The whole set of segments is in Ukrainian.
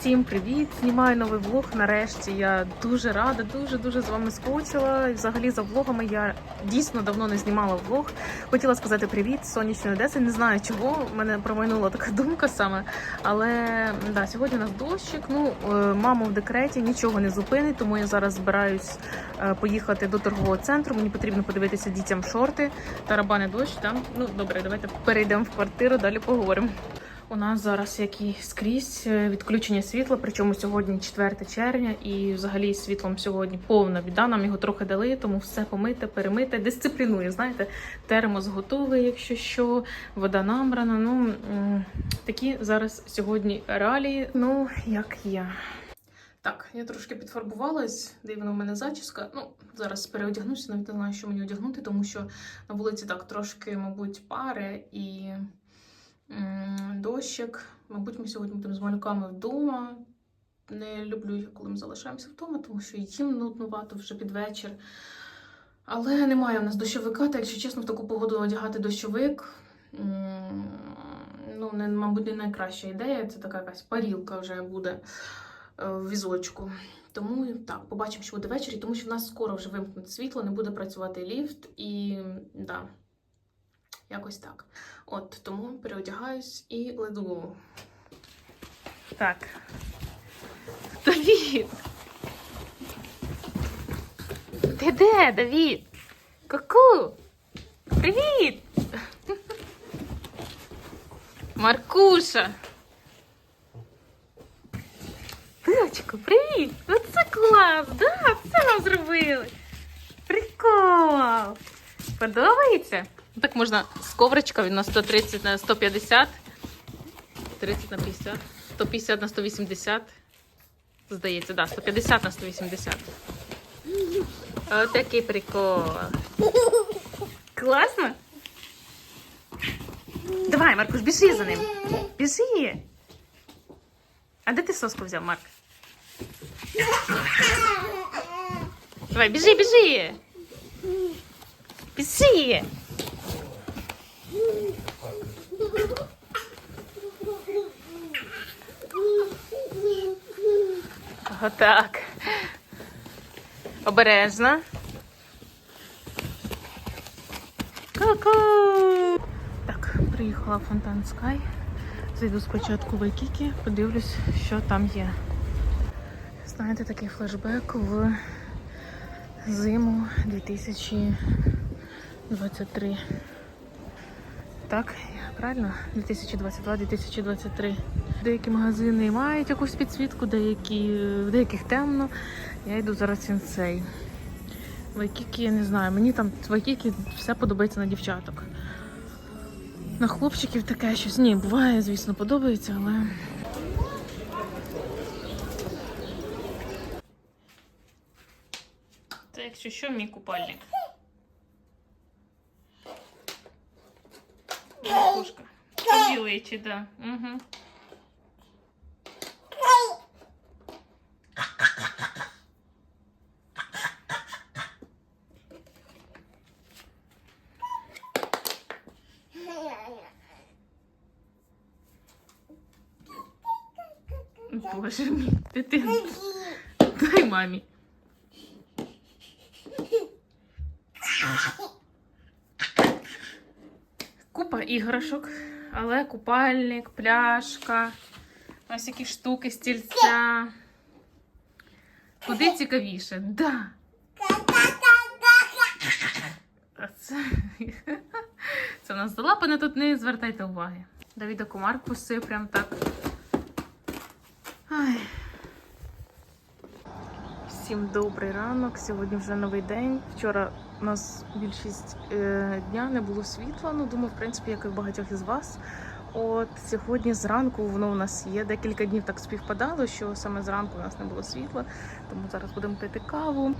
Всім привіт! Знімаю новий влог. Нарешті я дуже рада, дуже дуже з вами скучила. І взагалі за влогами я дійсно давно не знімала влог. Хотіла сказати привіт сонячної Одеси. Не знаю чого. мене промайнула така думка саме. Але да, сьогодні у нас дощик. Ну, е, мама в декреті нічого не зупинить, тому я зараз збираюсь е, поїхати до торгового центру. Мені потрібно подивитися дітям шорти. Тарабани дощ. Там ну добре, давайте перейдемо в квартиру. Далі поговоримо. У нас зараз як і скрізь е, відключення світла, причому сьогодні 4 червня, і взагалі з світлом сьогодні повна біда. Нам його трохи дали, тому все помите, перемите, дисциплінує. Знаєте, термос готовий, якщо що, вода набрана. Ну такі зараз сьогодні реалії. Ну як я. Так, я трошки підфарбувалась, дивно в мене зачіска. Ну, зараз переодягнуся, навіть не знаю, що мені одягнути, тому що на вулиці так трошки, мабуть, пари і дощик. Мабуть, ми сьогодні будемо з малюками вдома. Не люблю я, коли ми залишаємося вдома, тому що їм нуднувато вже під вечір. Але немає в нас дощовика, та якщо чесно, в таку погоду одягати дощовик. Ну, не, мабуть, не найкраща ідея. Це така якась парілка вже буде е, в візочку. Тому так, побачимо, що буде ввечері, тому що в нас скоро вже вимкнуть світло, не буде працювати ліфт і да, якось так. От тому переодягаюсь і go. Так. Давід! Ти де, Давід? Ку-ку! Привіт! Маркуша! Дочко, привіт! Оце клас! Да, це нам зробили! Прикол! Подобається? Ну, Так можна з ковричка він на 130 на 150, 30 на 50, 150 на 180. Здається, да, 150 на 180. Отакий прикол. Класно? Давай, Маркуш, біжи за ним. Біжи. А де ти соску взяв, Марк? Давай, біжи, біжи. Біжи. Отак. Обережно. Ку-ку. Так, приїхала в Фонтан Скай. Зайду спочатку в Айкікі, подивлюсь, що там є. Знаєте, такий флешбек в зиму 2023. Так, правильно? 2022-2023. Деякі магазини мають якусь підсвітку, деякі, деяких темно. Я йду зараз сенсей. Вайкікі, я не знаю, мені там в Вайкікі все подобається на дівчаток. На хлопчиків таке щось. Ні, буває, звісно, подобається, але. Це якщо що, мій купальник. Кукушка. Побіличі, да. Угу. Боже мій, дитина. Дай мамі. Купа іграшок, але купальник, пляшка, ось які штуки, стільця. Куди цікавіше? Да. Це... це в нас залапане тут не звертайте уваги. Давіда комар кусив прям так. Ай. Всім добрий ранок. Сьогодні вже новий день. Вчора у нас більшість е, дня не було світла. Ну, думаю, в принципі, як і в багатьох із вас. От сьогодні зранку воно у нас є. Декілька днів так співпадало, що саме зранку у нас не було світла. Тому зараз будемо пити каву.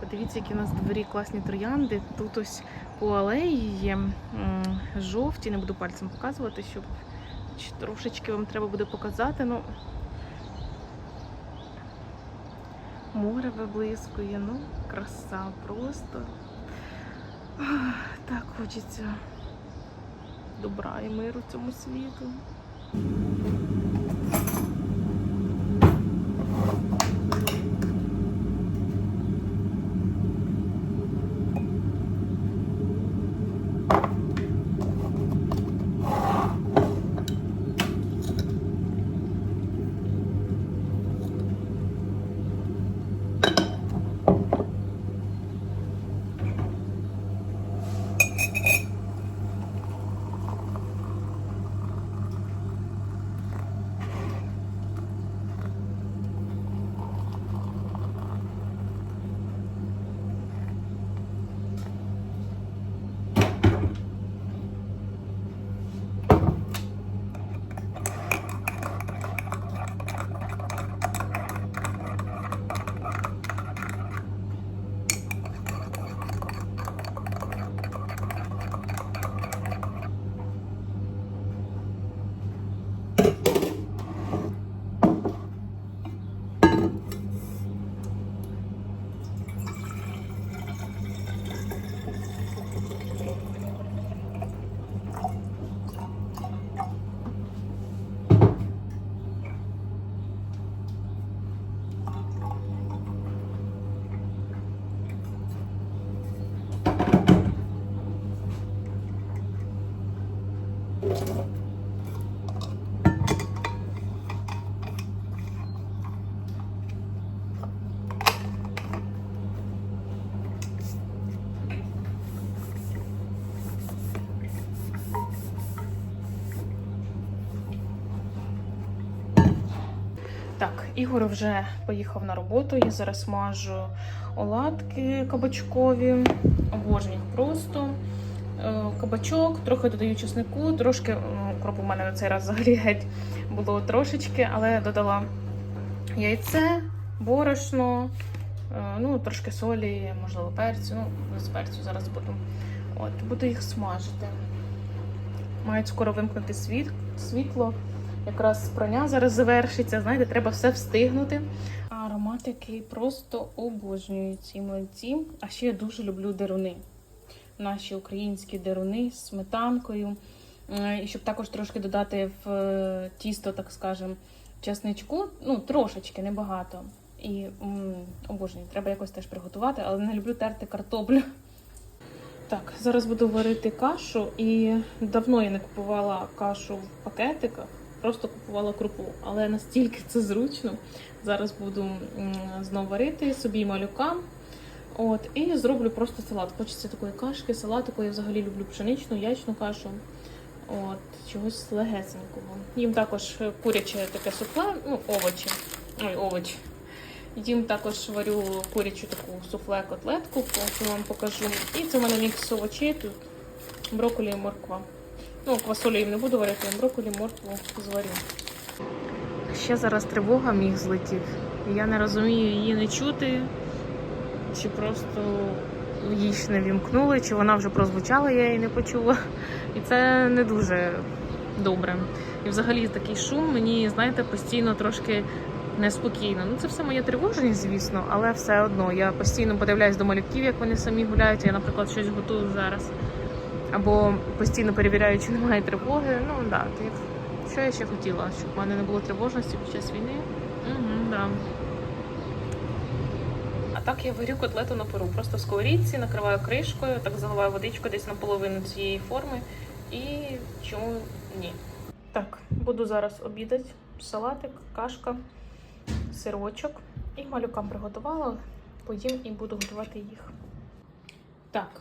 Подивіться, які у нас дворі класні троянди. Тут ось по алеї є м, жовті. Не буду пальцем показувати, щоб трошечки вам треба буде показати. Ну, Море виблискує, ну, краса просто. Так хочеться добра і миру цьому світу. Так, Ігор вже поїхав на роботу. Я зараз мажу оладки кабачкові. Обожнюю їх просто. Е, Кабачок, трохи додаю чеснику, трошки ну, кропу в мене на цей раз взагалі геть було трошечки, але додала яйце, борошно, е, ну, трошки солі, можливо, перцю. Ну, без перцю зараз буду. От, буду їх смажити. Мають скоро вимкнути світ, світло. Якраз прання зараз завершиться. Знаєте, треба все встигнути. Аромат, який просто обожнюю ці млинці. А ще я дуже люблю деруни. Наші українські деруни з сметанкою. І щоб також трошки додати в е, тісто, так скажем, чесничку. Ну, трошечки, небагато. І обожнюю, треба якось теж приготувати, але не люблю терти картоплю. Так, зараз буду варити кашу, і давно я не купувала кашу в пакетиках, просто купувала крупу, але настільки це зручно. Зараз буду м, знов варити собі і малюкам. От, і зроблю просто салат. Хочеться такої кашки, салатику. Я взагалі люблю пшеничну, яєчну кашу. От, чогось легесенького. Їм також куряче таке суфле, ну, овочі. Ой, овочі. Їм також варю курячу таку суфле котлетку, потім вам покажу. І це в мене мікс овочей, тут брокколі і морква. Ну, квасолю їм не буду варити, а брокколі, моркву зварю. Ще зараз тривога міг злетів. Я не розумію, її не чути, чи просто її ж не вімкнули, чи вона вже прозвучала, я її не почула. І це не дуже добре. І взагалі такий шум мені, знаєте, постійно трошки неспокійно. Ну, це все моя тривожність, звісно, але все одно. Я постійно подивляюсь до малюків, як вони самі гуляють. Я, наприклад, щось готую зараз. Або постійно перевіряю, чи немає тривоги. Ну, так. Да, що я ще хотіла? Щоб в мене не було тривожності під час війни. Угу, да. А так я варю котлету на пару. Просто в сковорідці накриваю кришкою, так заливаю водичку десь наполовину цієї форми. І чому ні? Так, буду зараз обідати. Салатик, кашка, сирочок. І малюкам приготувала. Поїм і буду готувати їх. Так,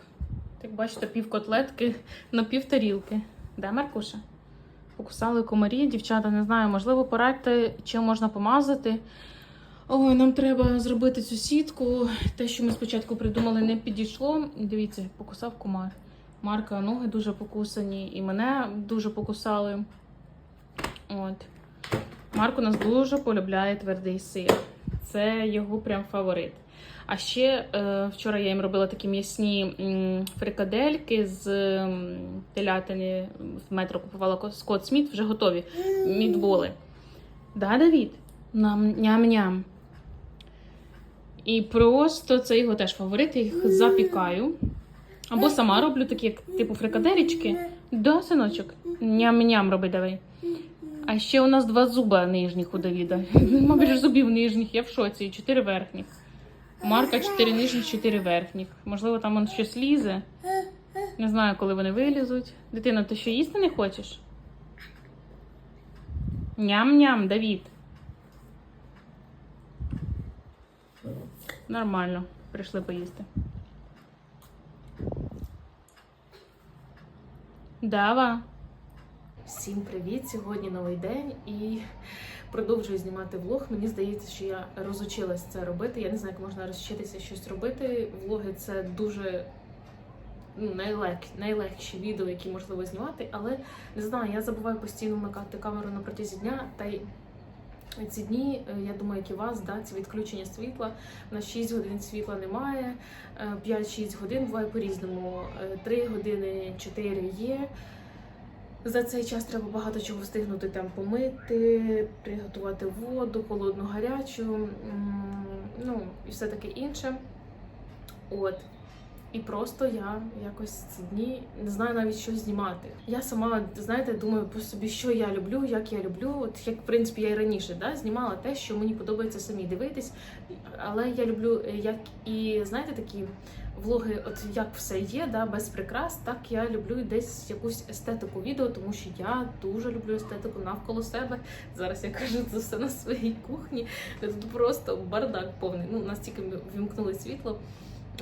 як бачите, пів котлетки на пів тарілки. Де Маркуша? Покусали комарі, дівчата, не знаю, можливо, порадьте, чим можна помазати. Ой, нам треба зробити цю сітку. Те, що ми спочатку придумали, не підійшло. Дивіться, покусав комар. Марка ноги дуже покусані, і мене дуже покусали. От. Марк нас дуже полюбляє твердий сир. Це його прям фаворит. А ще е, вчора я їм робила такі м'ясні фрикадельки з телятини. В метро купувала Скотт Сміт, вже готові. Мідболи. Да, Давід? Нам ням-ням. І просто це його теж фаворит, я їх запікаю. Або сама роблю такі, як типу фрикадерічки. Да, синочок? Ням-ням роби давай. А ще у нас два зуба нижніх у Давіда. Нема більше зубів нижніх, я в шоці. І Чотири верхніх. Марка чотири нижніх, чотири верхніх. Можливо, там он щось лізе. Не знаю, коли вони вилізуть. Дитина, ти що їсти не хочеш? Ням-ням, Давід. Нормально. Прийшли поїсти. Дава. Всім привіт! Сьогодні новий день і продовжую знімати влог. Мені здається, що я розучилась це робити. Я не знаю, як можна розчитися щось робити. Влоги це дуже ну, найлег, найлегші відео, які можливо знімати, але не знаю, я забуваю постійно вмикати камеру на протязі дня. Та й ці дні, е, я думаю, як і вас, да, це відключення світла. На 6 годин світла немає, е, 5-6 годин буває по-різному. 3 години, 4 є. За цей час треба багато чого встигнути там помити, приготувати воду, холодну, гарячу, ну і все таке інше. От. І просто я якось ці дні не знаю навіть що знімати. Я сама, знаєте, думаю по собі, що я люблю, як я люблю. От як в принципі я і раніше да, знімала те, що мені подобається самі дивитись. Але я люблю, е, як і знаєте, такі влоги, от як все є, да, без прикрас, так я люблю десь якусь естетику відео, тому що я дуже люблю естетику навколо себе. Зараз я кажу це все на своїй кухні. Тут просто бардак повний. Ну, настільки вімкнули світло.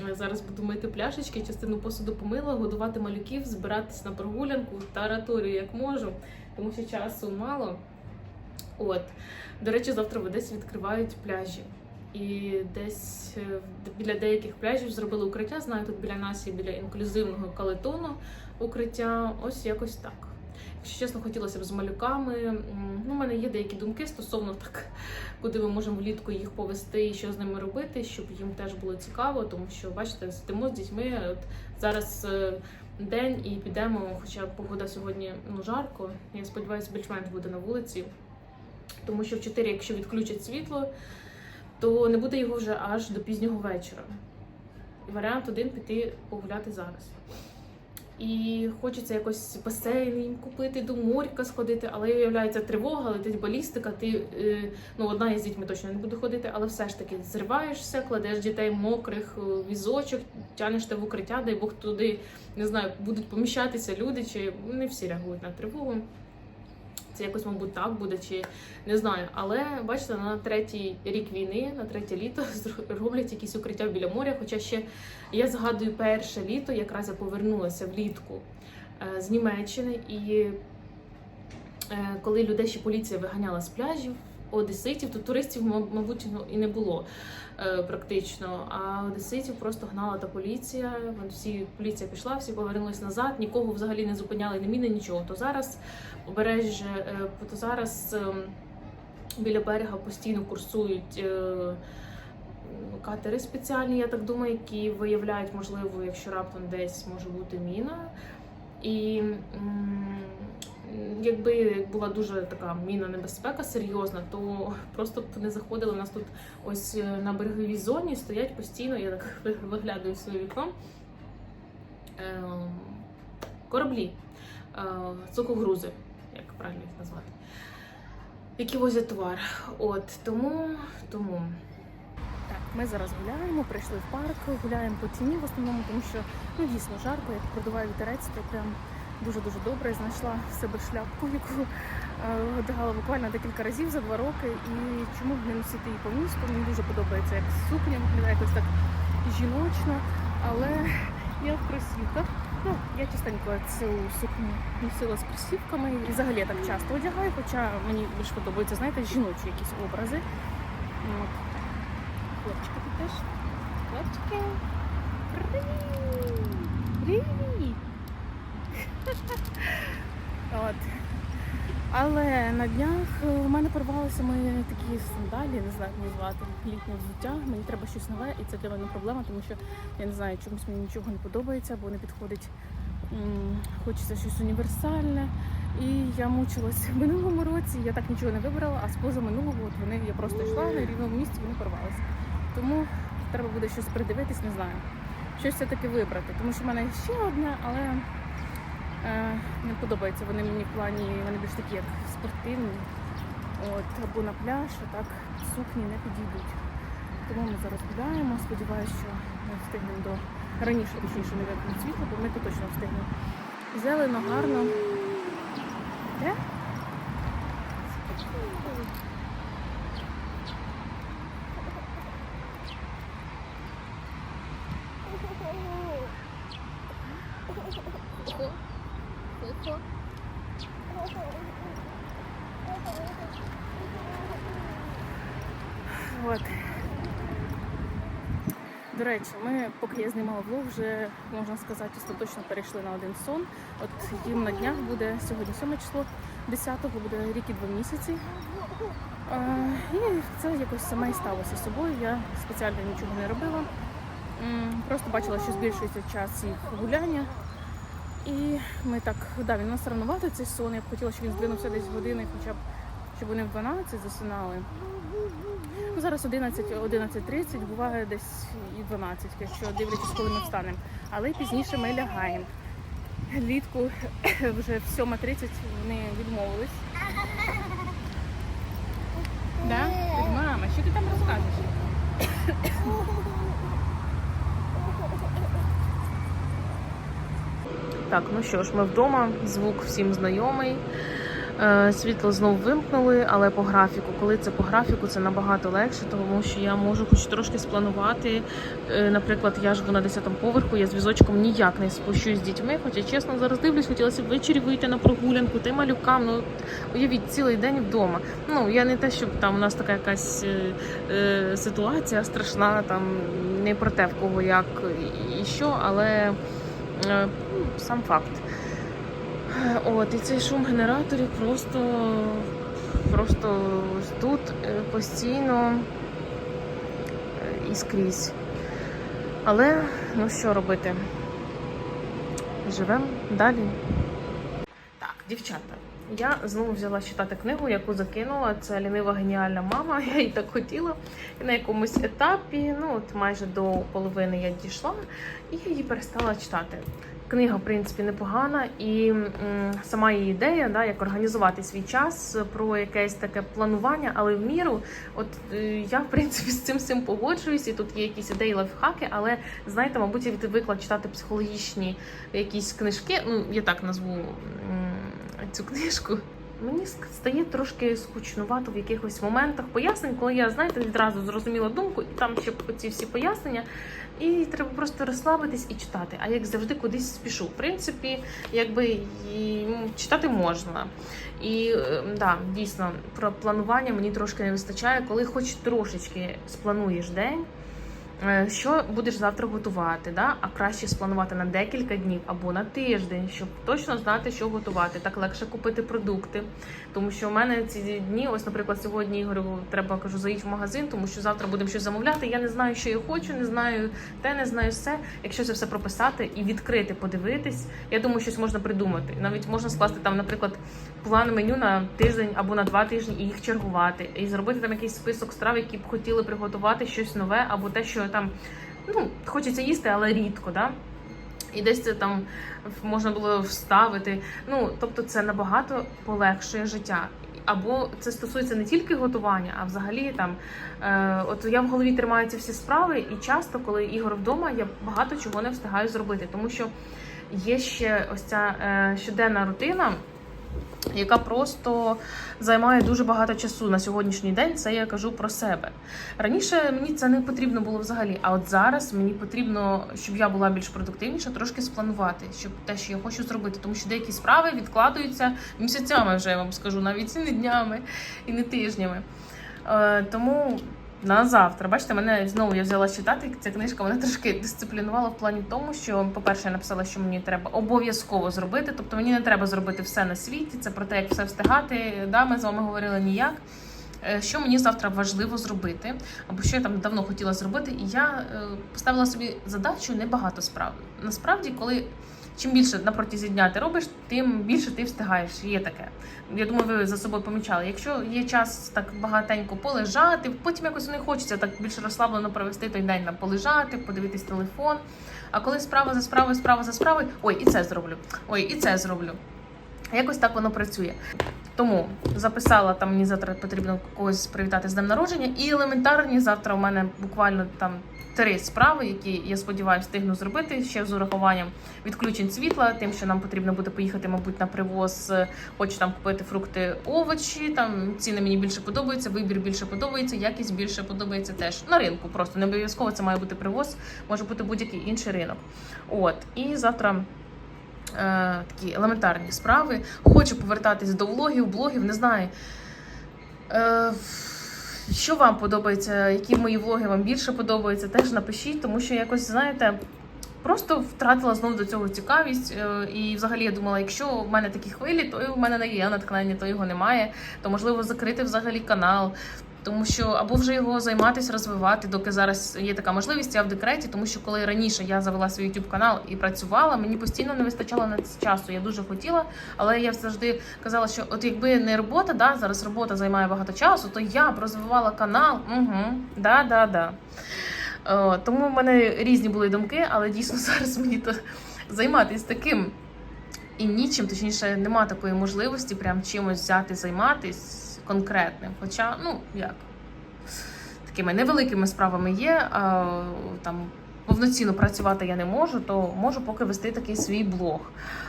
Е, Зараз буду мити пляшечки, частину посуду помила, годувати малюків, збиратись на прогулянку, тараторію як можу, тому що часу мало. От. До речі, завтра в Одесі відкривають пляжі. І десь е, біля деяких пляжів зробили укриття. Знаю, тут біля нас і біля інклюзивного калетону укриття. Ось якось так. Якщо чесно, хотілося б з малюками. Ну, у мене є деякі думки стосовно так, куди ми можемо влітку їх повести і що з ними робити, щоб їм теж було цікаво, тому що бачите, сидимо з дітьми. От зараз е, день і підемо, хоча погода сьогодні ну жарко. Я сподіваюся, більш-менш буде на вулиці. Тому що в 4, якщо відключать світло, то не буде його вже аж до пізнього вечора. Варіант один піти погуляти зараз. І хочеться якось басейн купити, до морька сходити, але виявляється тривога, летить балістика. Ти е, ну одна із дітьми точно не буде ходити, але все ж таки зриваєшся, кладеш дітей мокрих візочок, тянеш те в укриття, дай Бог туди не знаю, будуть поміщатися люди, чи не всі реагують на тривогу. Це якось, мабуть, так буде, чи не знаю. Але бачите, на третій рік війни, на третє літо роблять якісь укриття біля моря. Хоча ще я згадую перше літо, якраз я повернулася влітку е, з Німеччини, і е, коли людей ще поліція виганяла з пляжів. Одеситів, то туристів, ма- мабуть, ну, і не було е, практично. А одеситів просто гнала та поліція. Всі поліція пішла, всі повернулись назад, нікого взагалі не зупиняли, не міни, нічого. То зараз побережжя, е, то зараз ем, біля берега постійно курсують. е, Катери спеціальні, я так думаю, які виявляють, можливо, якщо раптом десь може бути міна. І якби була дуже така мінна небезпека серйозна, то просто б не заходили. У нас тут ось е, на береговій зоні стоять постійно, я так виглядаю своє вікно. ем, Кораблі, е, цукогрузи, як правильно їх назвати, які возять товар. От тому, тому. Так, ми зараз гуляємо, прийшли в парк, гуляємо по ціні в основному, тому що ну дійсно жарко, як продуває вітерець, то прям дуже-дуже добре. Знайшла в себе шляпку, яку е, одягала буквально декілька разів за два роки. І чому б не носити її по місту? Мені дуже подобається, як сукня виглядає якось так жіночно, але я в кросівках. Ну, я частенько цю сукню носила з кросівками і взагалі я так часто одягаю, хоча мені більш подобаються, знаєте, жіночі якісь образи. От. Хлопчики тут теж. Хлопчики. Привіт! Привіт! От. Але на днях е, в мене порвалися мої такі сандалі, не знаю, як їх звати, літнє взуття. Мені треба щось нове, і це для мене проблема, тому що я не знаю, чомусь мені нічого не подобається, або не підходить. Хочеться щось універсальне. І я мучилась в минулому році, я так нічого не вибрала, а з позаминулого от вони я просто йшла на рівному місці, вони порвалися. Тому треба буде щось придивитись, не знаю. Щось все-таки вибрати, тому що в мене ще одне, але не подобається вони мені в плані, вони більш такі як спортивні. От, або на пляж, а так сукні не підійдуть. Тому ми зараз гуляємо. Сподіваюся, що ми встигнемо до раніше, точніше, не вимкнуть світло, бо ми то точно встигнемо. Зелено, гарно. Де? От. До речі, ми, поки я знімала влог, вже можна сказати, остаточно перейшли на один сон. От їм на днях буде сьогодні 7 число, 10-го буде рік і два місяці. Е, і це якось саме і сталося з собою. Я спеціально нічого не робила. Просто бачила, що збільшується час їх гуляння. І ми так, да, він нас ранувато цей сон. Я б хотіла, щоб він здвинувся десь години, хоча б щоб вони в 12 засинали. Зараз 11, 11.30, буває десь і 12, якщо дивлячись, коли ми встанемо. Але пізніше ми лягаємо. Влітку вже в 7.30 вони відмовились. Да? Мама, що ти там розкажеш? Так, ну що ж, ми вдома, звук всім знайомий. Е, Світло знов вимкнули, але по графіку. Коли це по графіку, це набагато легше, тому що я можу хоч трошки спланувати. Е, Наприклад, я живу на 10-му поверху, я з візочком ніяк не спущусь з дітьми. Хоча чесно, зараз дивлюсь, хотілося б ввечері вийти на прогулянку, й малюкам. Ну уявіть цілий день вдома. Ну я не те, щоб там у нас така якась е, е, ситуація страшна, там не про те, в кого як і що, але е, сам факт. Е, От, і цей шум генераторів просто, просто тут е, постійно е, і скрізь. Але ну що робити? Живемо далі. Так, дівчата. Я знову взяла читати книгу, яку закинула. Це лінива геніальна мама. Я її так хотіла. І на якомусь етапі, ну от майже до половини я дійшла, і я її перестала читати. Книга, в принципі, непогана, і сама її ідея, да, як організувати свій час про якесь таке планування, але в міру. От е, я, в принципі, з цим всім погоджуюсь, і тут є якісь ідеї лайфхаки, але знаєте, мабуть, я відвикла читати психологічні якісь книжки. Ну, я так назву цю книжку. Мені стає трошки скучнувато в якихось моментах пояснень, коли я, знаєте, відразу зрозуміла думку, і там ще ці всі пояснення, і треба просто розслабитись і читати. А як завжди кудись спішу. В принципі, якби читати можна. І е, да, дійсно про планування мені трошки не вистачає, коли хоч трошечки сплануєш день. Е, Що будеш завтра готувати, да? а краще спланувати на декілька днів або на тиждень, щоб точно знати, що готувати. Так легше купити продукти. Тому що у мене ці дні, ось, наприклад, сьогодні Ігорю треба кажу, заїдь в магазин, тому що завтра будемо щось замовляти. Я не знаю, що я хочу, не знаю те, не знаю все. Якщо це все прописати і відкрити, подивитись, я думаю, щось можна придумати. Навіть можна скласти там, наприклад, план меню на тиждень або на два тижні і їх чергувати, і зробити там якийсь список страв, які б хотіли приготувати щось нове, або те, що там ну хочеться їсти, але рідко, да. І десь це там можна було вставити. Ну тобто, це набагато полегшує життя. Або це стосується не тільки готування, а взагалі там е, от я в голові тримаю ці всі справи, і часто, коли Ігор вдома, я багато чого не встигаю зробити, тому що є ще ось ця е, щоденна рутина, яка просто займає дуже багато часу на сьогоднішній день. Це я кажу про себе. Раніше мені це не потрібно було взагалі. А от зараз мені потрібно, щоб я була більш продуктивніша, трошки спланувати, щоб те, що я хочу зробити, тому що деякі справи відкладаються місяцями, вже я вам скажу, навіть не днями і не тижнями. Е, тому. На завтра, бачите, мене знову я взяла читати. Ця книжка мене трошки дисциплінувала в плані тому, що, по-перше, я написала, що мені треба обов'язково зробити. Тобто мені не треба зробити все на світі. Це про те, як все встигати. Да, ми з вами говорили ніяк. Е, Що мені завтра важливо зробити, або що я там давно хотіла зробити, і я е, поставила собі задачу небагато справ. Насправді, коли чим більше на протязі дня ти робиш, тим більше ти встигаєш. Є таке. Я думаю, ви за собою помічали. Якщо є час так багатенько полежати, потім якось не хочеться так більш розслаблено провести той день на полежати, подивитись телефон. А коли справа за справою, справа за справою, ой, і це зроблю, ой, і це зроблю. Якось так воно працює. Тому записала там мені завтра потрібно когось привітати з днем народження. І елементарні завтра у мене буквально там три справи, які я сподіваюся встигну зробити ще з урахуванням відключень світла, тим, що нам потрібно буде поїхати, мабуть, на привоз, е, хочу там купити фрукти, овочі. Там ціни мені більше подобаються, вибір більше подобається, якість більше подобається теж на ринку. Просто не обов'язково це має бути привоз, може бути будь-який інший ринок. От і завтра. Е, такі елементарні справи. Хочу повертатись до влогів, блогів, не знаю. Е, що вам подобається, які мої влоги вам більше подобаються, теж напишіть, тому що якось, знаєте, просто втратила знову до цього цікавість. Е, і взагалі я думала, якщо в мене такі хвилі, то і в мене не є натхнення, то його немає, то можливо закрити взагалі канал. Тому що або вже його займатися, розвивати, доки зараз є така можливість, я в декреті, тому що коли раніше я завела свій YouTube канал і працювала, мені постійно не вистачало на це часу. Я дуже хотіла, але я завжди казала, що от якби не робота, да, зараз робота займає багато часу, то я б розвивала канал. Угу, да, да, да. О, тому в мене різні були думки, але дійсно зараз мені то займатися таким і нічим, точніше, нема такої можливості прям чимось взяти, займатись конкретним. Хоча, ну як, такими невеликими справами є. А, там повноцінно працювати я не можу, то можу поки вести такий свій блог.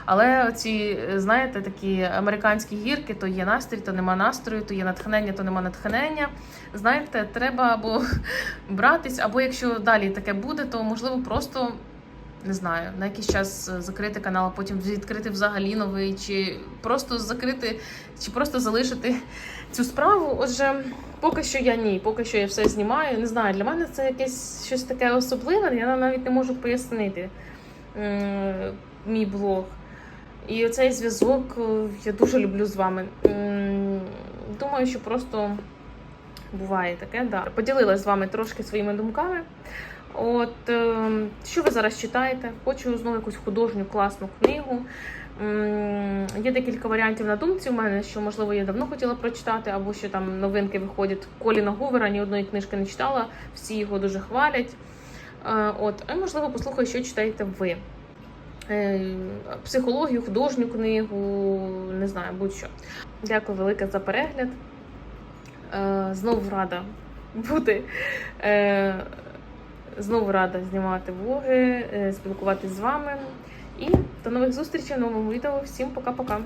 Але ці, знаєте, такі американські гірки, то є настрій, то нема настрою, то є натхнення, то нема натхнення. Знаєте, треба або братись, або якщо далі таке буде, то можливо просто. Не знаю, на якийсь час закрити канал, а потім відкрити взагалі новий, чи просто закрити, чи просто залишити цю справу. Отже, поки що я ні, поки що я все знімаю. Не знаю, для мене це якесь щось таке особливе, я навіть не можу пояснити мій блог. І оцей зв'язок е, я дуже люблю з вами. Думаю, що просто буває таке. Да. Поділилася з вами трошки своїми думками. От е, що ви зараз читаєте? Хочу знову якусь художню класну книгу. Є декілька варіантів на думці у мене, що можливо я давно хотіла прочитати, або що там новинки виходять. Коліна Гувера ні одної книжки не читала, всі його дуже хвалять. Е, От, а можливо, послухаю, що читаєте ви. Е, Психологію, художню книгу, не знаю, будь-що. Дякую велике за перегляд. Е, Знову рада бути. Знову рада знімати влоги, спілкуватись з вами. І до нових зустрічей в новому відео. Всім пока-пока.